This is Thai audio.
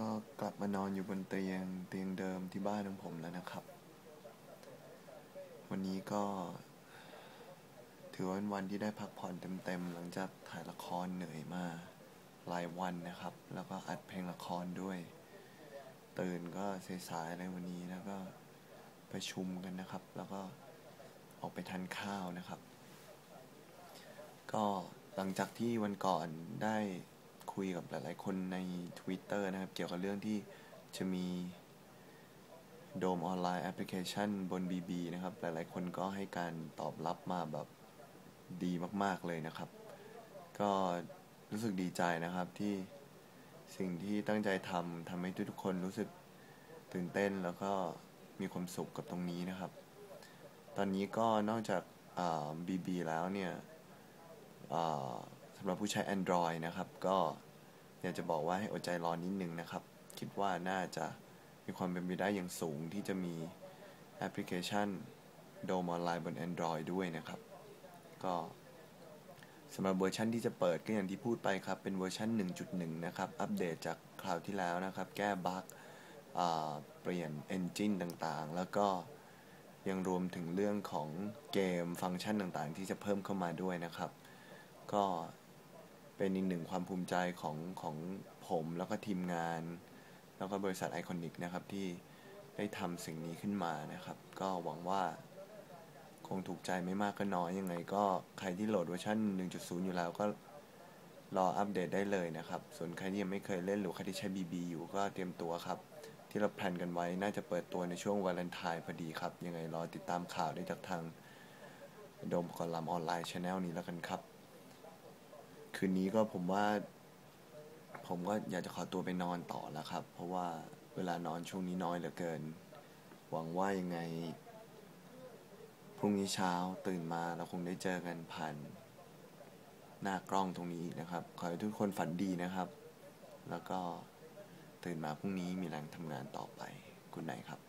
ก็กลับมานอนอยู่บนเตียงเตียงเดิมที่บ้านของผมแล้วนะครับ วันนี้ก็ ถือว่าเป็นวันที่ได้พักผ่อนเต็มๆหลังจากถ่ายละครเหนื่อยมาหลายวันนะครับ แล้วก็อัดเพลงละครด้วย ตื่นก็สายๆอะไรวันนี้แล้วก็ประชุมกันนะครับ แล้วก็ออกไปทานข้าวนะครับ ก็หลังจากที่วันก่อนได้ คุยกับหลาย ๆ คนใน Twitter นะครับ เกี่ยวกับเรื่องที่จะมีโดมออนไลน์แอปพลิเคชันบน BB นะครับ หลาย ๆ คนก็ให้การตอบรับมาแบบดีมาก ๆ เลยนะครับ ก็รู้สึกดีใจนะครับที่สิ่งที่ตั้งใจทำทำให้ทุก ๆ คนรู้สึกตื่นเต้นแล้วก็มีความสุขกับตรงนี้นะครับ ตอนนี้ก็นอกจากบีบีแล้วเนี่ย สำหรับผู้ใช้ Android นะครับ ก็อยากจะบอกว่าให้อดใจรอนิดนึงนะครับ คิดว่าน่าจะมีความเป็นไปได้อย่างสูงที่จะมีแอปพลิเคชันโดมออนไลน์บน Android ด้วยนะครับ ก็สำหรับเวอร์ชันที่จะเปิดก็อย่างที่พูดไปครับ เป็นเวอร์ชัน1.1 นะครับ อัปเดตจากคราวที่แล้วนะครับ แก้บั๊กเปลี่ยน Engine ต่างๆ แล้วก็ยังรวมถึงเรื่องของเกมฟังก์ชันต่างๆ ที่จะเพิ่มเข้ามาด้วยนะครับ ก็ เป็นอีกหนึ่งความภูมิใจของของผมแล้วก็ทีมงาน แล้วก็บริษัทไอคอนิกนะครับที่ได้ทำสิ่งนี้ขึ้นมานะครับ ก็หวังว่า คงถูกใจไม่มากก็น้อยยังไง ก็ใครที่โหลดเวอร์ชัน1.0 อยู่แล้วก็รออัปเดตได้เลยนะครับ ส่วนใครที่ยังไม่เคยเล่นหรือใครที่ใช้ BB อยู่ก็เตรียมตัวครับ ที่เราแพลนกันไว้น่าจะเปิดตัวในช่วงวาเลนไทน์พอดีครับ ยังไงรอติดตามข่าวได้จากทางโดมกอลัมออนไลน์ช anel นี้แล้วกันครับ คืนนี้ก็ผมว่า ผมก็อยากจะขอตัวไปนอนต่อแล้วครับ เพราะว่าเวลานอนช่วงนี้น้อยเหลือเกิน หวังว่ายังไง พรุ่งนี้เช้าตื่นมาเราคงได้เจอกันผ่านหน้ากล้องตรงนี้นะครับ ขอให้ทุกคนฝันดีนะครับ แล้วก็ตื่นมาพรุ่งนี้มีแรงทำงานต่อไปคุณไหนครับ